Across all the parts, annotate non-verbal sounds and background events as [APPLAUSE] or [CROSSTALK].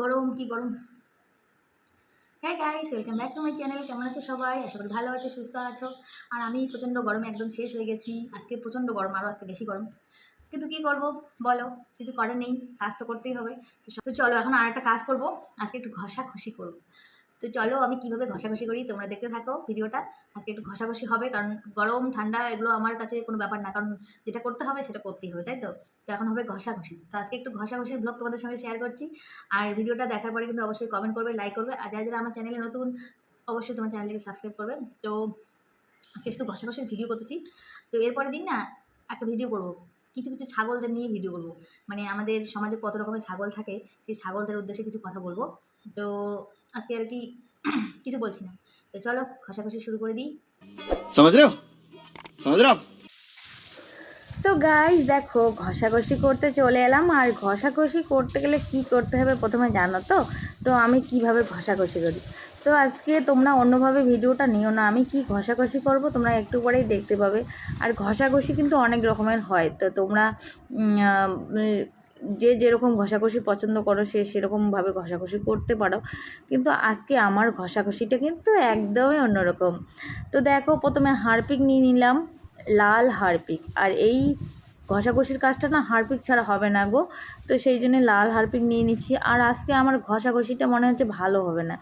গরম, কি গরম? হ্যাঁ guys welcome back to my channel কেমন আছো সবাই? আশা করি ভালো আছো, সুস্থ আছো। আর আমি প্রচণ্ড গরমে একদম শেষ হয়ে গেছি। আজকে প্রচণ্ড গরম আরও আজকে বেশি গরম। কিন্তু কি করব? বলো, কিছু করার নেই। কাজ তো করতেই হবে। তো চলো, এখন আর একটা কাজ করব। আজকে একটু ঘষা ঘষি করব। তো চলো আমি কীভাবে ঘষাঘষি করি তোমরা দেখতে থাকো ভিডিওটা। আজকে একটু ঘষাঘষি হবে কারণ গরম, ঠান্ডা এগুলো আমার কাছে কোনো ব্যাপার না। কারণ যেটা করতে হবে সেটা করতেই হবে, তাই তো? তো এখন হবে ঘষাঘষি। তো আজকে একটু ঘষাঘষির ব্লগ তোমাদের সঙ্গে শেয়ার করছি। আর ভিডিওটা দেখার পরে কিন্তু অবশ্যই কমেন্ট করবে লাইক করবে। আর যারা যারা আমার চ্যানেলে নতুন, অবশ্যই তোমার চ্যানেলটিকে সাবস্ক্রাইব করবে। তো আজকে শুধু ঘষাঘষির ভিডিও করতেছি। তো এরপরের দিন না একটা ভিডিও করব। কিছু কিছু ছাগলদের নিয়ে ভিডিও করব। মানে আমাদের সমাজে কত রকমের ছাগল থাকে, সেই ছাগলদের উদ্দেশ্যে কিছু কথা বলব। তো আজকে আর কি [CLEARS THROAT] কিছু বলছি না। তো চলো খসাখসি শুরু করে দিই। সমাজ রাও সমাজ রাও তো গাইস দেখো, ঘষাঘষি করতে চলে এলাম, আর ঘষাঘষি করতে গেলে কি করতে হবে প্রথমে জানো তো? তো আমি কীভাবে ঘষাঘষি করি? তো আজকে তোমরা অন্যভাবে ভিডিওটা নিও না, আমি কি ঘষাঘষি করব তোমরা একটু পরেই দেখতে পাবে। আর ঘষাঘষি কিন্তু অনেক রকমের হয়, তো তোমরা যে যেরকম ঘষাঘষি পছন্দ করো, সে সেরকমভাবে ঘষাঘষি করতে পারো। কিন্তু আজকে আমার ঘষাঘষিটা কিন্তু একদমই অন্যরকম। তো দেখো, প্রথমে হারপিক নিয়ে নিলাম। লাল হারপিক। আর এই ঘষাঘষির কাজটা না হারপিক ছাড়া হবে না গো। তো সেই জন্য লাল হারপিক নিয়ে নিচ্ছি। আর আজকে আমার ঘষাঘষিটা মনে হচ্ছে ভালো হবে না।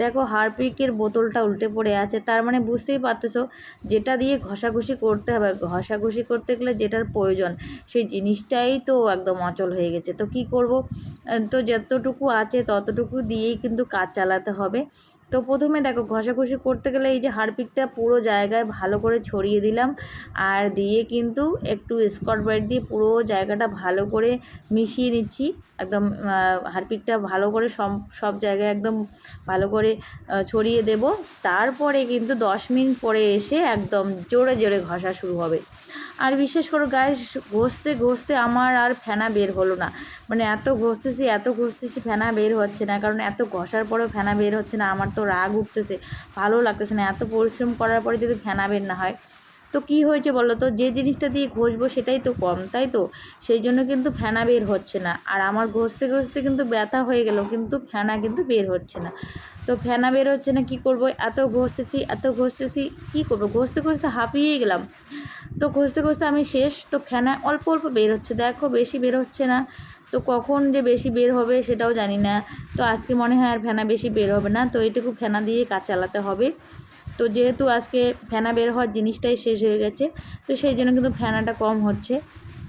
দেখো হারপিকের বোতলটা উল্টে পড়ে আছে। তার মানে বুঝতেই পারতেছো, যেটা দিয়ে ঘষাঘষি করতে হবে, ঘষাঘষি করতে গেলে যেটার প্রয়োজন, সেই জিনিসটাই তো একদম অচল হয়ে গেছে। তো কি করব? তো যতটুকু আছে ততটুকু দিয়েই কিন্তু কাজ চালাতে হবে। তো প্রথমে দেখো ঘষাঘষি করতে গেলে এই যে হারপিকটা পুরো জায়গায় ভালো করে ছড়িয়ে দিলাম। আর দিয়ে কিন্তু একটু স্কট ব্রাইট দিয়ে পুরো জায়গাটা ভালো করে মিশিয়ে নিচ্ছি। একদম হারপিকটা ভালো করে সব সব জায়গায় একদম ভালো করে ছড়িয়ে দেব। তারপরে কিন্তু দশ মিনিট পরে এসে একদম জোরে জোরে ঘষা শুরু হবে। আর বিশেষ করে গায়ে ঘষতে ঘষতে আমার আর ফেনা বের হলো না। মানে এত ঘষতেছি এত ঘষতেছি, ফেনা বের হচ্ছে না। কারণ এত ঘষার পরেও ফেনা বের হচ্ছে না, আমার তো রাগ উঠতেছে, ভালো লাগতেছে না। এত পরিশ্রম করার পরে যদি ফেনা বের না হয় তো কি হয়েছে বলো তো? যে জিনিসটা দিয়ে ঘষবো সেটাই তো কম, তাই তো? সেই জন্য কিন্তু ফেনা বের হচ্ছে না। আর আমার ঘষতে ঘষতে কিন্তু ব্যথা হয়ে গেল, কিন্তু ফেনা কিন্তু বের হচ্ছে না। তো ফেনা বের হচ্ছে না, কি করব? এত ঘষতেছি এত ঘষতেছি, কি করব? ঘষতে ঘষতে হাঁপিয়ে গেলাম। তো ঘষতে ঘষতে আমি শেষ, তো ফেনা অল্প অল্প বের হচ্ছে। দেখো, বেশি বের হচ্ছে না। তো কখন যে বেশি বের হবে সেটাও জানি না। তো আজকে মনে হয় আর ফেনা বেশি বের হবে না। তো এটুকু ফেনা দিয়ে কাজ চালাতে হবে। তো যেহেতু আজকে ফেনা বের হওয়ার জিনিসটাই শেষ হয়ে গেছে, তো সেই জন্য কিন্তু ফেনাটা কম হচ্ছে।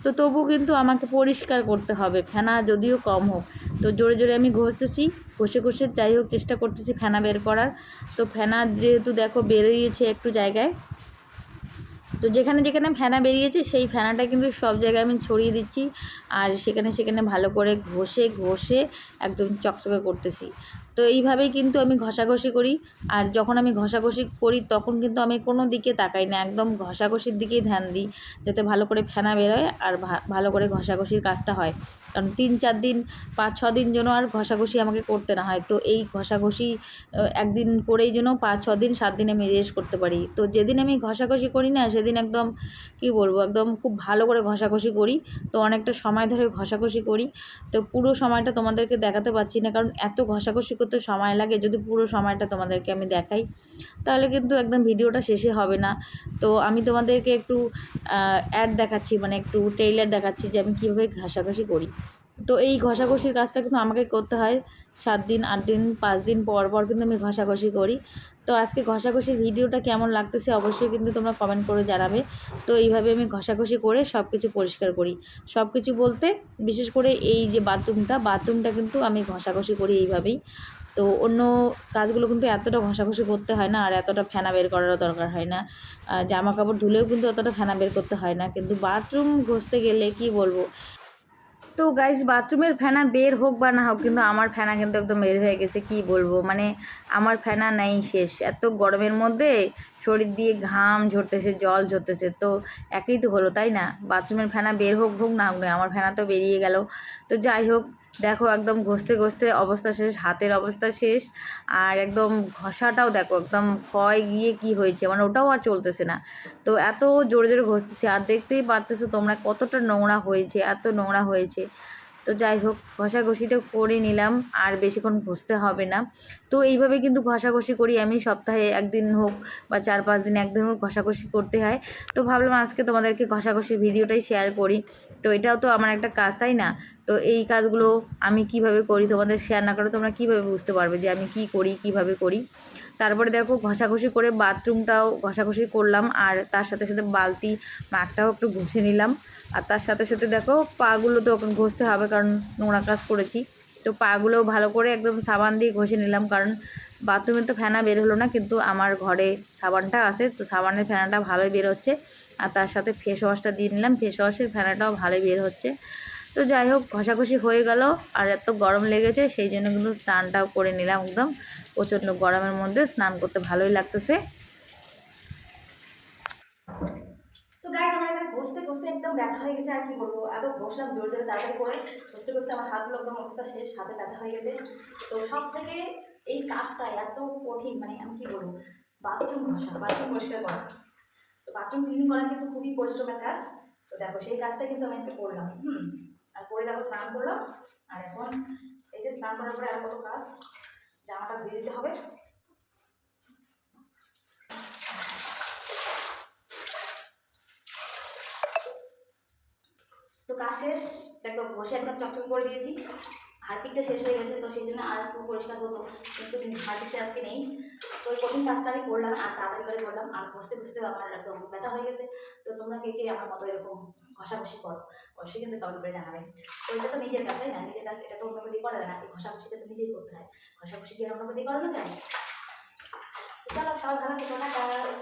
তো তবু কিন্তু আমাকে পরিষ্কার করতে হবে, ফেনা যদিও কম হোক। তো জোরে জোরে আমি ঘষতেছি, ঘষে ঘষে যাই হোক, চেষ্টা করতেছি ফেনা বের করার। তো ফেনা যেহেতু দেখো বেরিয়েছে একটু জায়গায়, তো যেখানে যেখানে ফেনা বেরিয়েছে সেই ফেনাটা কিন্তু সব জায়গায় আমি ছড়িয়ে দিচ্ছি। আর সেখানে সেখানে ভালো করে ঘষে ঘষে একদম চকচকে করতেছি। তো এইভাবেই কিন্তু আমি ঘষাঘষি করি। আর যখন আমি ঘষাঘষি করি, তখন কিন্তু আমি কোনো দিকে তাকাই না। একদম ঘষাঘষির দিকেই ধ্যান দিই, যাতে ভালো করে ফেনা বেরোয় আর ভালো করে ঘষাঘষির কাজটা হয়। কারণ তিন, চার দিন, পাঁচ, ছ দিন যেন আর ঘষাঘষি আমাকে করতে না হয়। তো এই ঘষাঘষি একদিন করেই যেন পাঁচ, ছ দিন, সাত দিন আমি রেস্ট করতে পারি। তো যেদিন আমি ঘষাঘষি করি না, সেদিন একদম, কি বলব, একদম খুব ভালো করে ঘষাঘষি করি। তো অনেকটা সময় ধরে ঘষাঘষি করি। তো পুরো সময়টা তোমাদেরকে দেখাতে পারছি না, কারণ এত ঘষাঘষি করতে সময় লাগে, যদি পুরো সময়টা তোমাদেরকে আমি দেখাই, তাহলে কিন্তু একদম ভিডিওটা শেষে হবে না। তো আমি তোমাদেরকে একটু অ্যাড দেখাচ্ছি মানে একটু ট্রেইলার দেখাচ্ছি যে আমি কীভাবে ঘষাঘষি করি। তো এই ঘষাঘষির কাজটা কিন্তু আমাকে করতে হয় সাত দিন, আট দিন, পাঁচ দিন পর পর কিন্তু আমি ঘষাঘষি করি। তো আজকে ঘষাঘষির ভিডিওটা কেমন লাগতেছে অবশ্যই কিন্তু তোমরা কমেন্ট করে জানাবে। তো এইভাবে আমি ঘষাঘষি করে সব কিছু পরিষ্কার করি। সব কিছু বলতে বিশেষ করে এই যে বাথরুমটা বাথরুমটা কিন্তু আমি ঘষাঘষি করি এইভাবেই। তো অন্য কাজগুলো কিন্তু এতটা ঘষাঘষি করতে হয় না, আর এতটা ফেনা বের করারও দরকার হয় না। জামা কাপড় ধুলেও কিন্তু অতটা ফেনা বের করতে হয় না। কিন্তু বাথরুম ঘষতে গেলে কি বলব? তো গাইজ বাথরুমের ফেনা বের হোক বা না হোক, কিন্তু আমার ফেনা কিন্তু একদম বের হয়ে গেছে, কি বলব? মানে আমার ফেনা নেই শেষ। এত গরমের মধ্যে শরীর দিয়ে ঘাম ঝরতেছে, জল ঝরতেছে, তো একই তো হলো, তাই না? বাথরুমের ফেনা বের হোক হোক না হোক, আমার ফেনা তো বেরিয়ে গেল। তো যাই হোক দেখো একদম ঘষতে ঘষতে অবস্থা শেষ, হাতের অবস্থা শেষ। আর একদম ঘষাটাও দেখো, একদম ক্ষয় গিয়ে কি হয়েছে মানে ওটাও আর চলতেছে না। তো এত জোরে জোরে ঘষতেছি, আর দেখতেই পারতেছো তোমরা কতটা নোংরা হয়েছে, এত নোংরা হয়েছে। তো যাই হোক, ঘষাঘষিটা করে নিলাম, আর বেশিক্ষণ ঘষতে হবে না। তো এইভাবে কিন্তু ঘষাঘষি করি আমি, সপ্তাহে একদিন হোক বা চার পাঁচ দিন একদিন হোক ঘষাঘষি করতে হয়। তো ভাবলাম আজকে তোমাদেরকে ঘষাঘষি ভিডিওটাই শেয়ার করি। তো এটাও তো আমার একটা কাজ, তাই না? তো এই কাজগুলো আমি কীভাবে করি তোমাদের শেয়ার না করে তোমরা কীভাবে বুঝতে পারবে যে আমি কি করি, কীভাবে করি? তারপরে দেখো ঘষাঘষি করে বাথরুমটাও ঘষাঘষি করলাম আর তার সাথে সাথে বালতি মাঠটাও একটু ঘষে নিলাম। আর তার সাথে সাথে দেখো পাগুলো তো ঘষতে হবে কারণ নোংরা কাজ করেছি। তো পাগুলোও ভালো করে একদম সাবান দিয়ে ঘষে নিলাম কারণ বাথরুমে তো ফেনা বের হলো না, কিন্তু আমার ঘরে সাবানটা আছে, তো সাবানের ফেনাটা ভালোই বের হচ্ছে। আর তার সাথে ফেস ওয়াশটা দিয়ে নিলাম ফেস ওয়াশের ফেনাটাও ভালোই বের হচ্ছে। তো যাই হোক, ঘষাঘষি হয়ে গেল, আর এত গরম লেগেছে, সেই জন্য কিন্তু স্নানটাও করে নিলাম একদম। প্রচণ্ড গরমের মধ্যে স্নান করতে ভালোই লাগতেছে। আমার হাতগুলো একদম অবস্থা শেষ, হাতে ব্যথা হয়ে গেছে। তো সব থেকে এই কাজটা এত কঠিন মানে আমি কি বলব? বাথরুম ঘষা বাথরুম পরিষ্কার করা। তো বাথরুম ক্লিন করা কিন্তু খুবই পরিশ্রমের কাজ। তো দেখো, সেই কাজটা কিন্তু আমি আজকে করলাম, হুম। আর করে দেখো, স্নান করলাম। আর এখন এই যে স্নান করার পরে আর কত কাজ? জামাটা ধুয়ে দিতে হবে। তো কাজ শেষ। একদম ঘষে একদম চকচক করে দিয়েছি। হারপিকটা শেষ হয়ে গেছে, তো সেই জন্য আর একটু পরিষ্কার হতো কিন্তু হারপিকটা আজকে নেই। তো ওই কঠিন কাজটা আমি করলাম, আর তাড়াতাড়ি করে করলাম, আর ঘষতে ঘষতে আমার একদম ব্যথা হয়ে গেছে। তো তোমরা কে কে আমার মতো এরকম ঘষাঘষি করো, অবশ্যই কিন্তু কমেন্ট করে জানাবে। তো এটা তো নিজের কাজ না? নিজের কাজ এটা তো অন্য দিয়ে করা যায় না, এই ঘষাঘষিটা তো নিজেই করতে হয়। ঘষাঘষি কি অন্য দিয়ে করানো যায়? চলো থেকো টাটা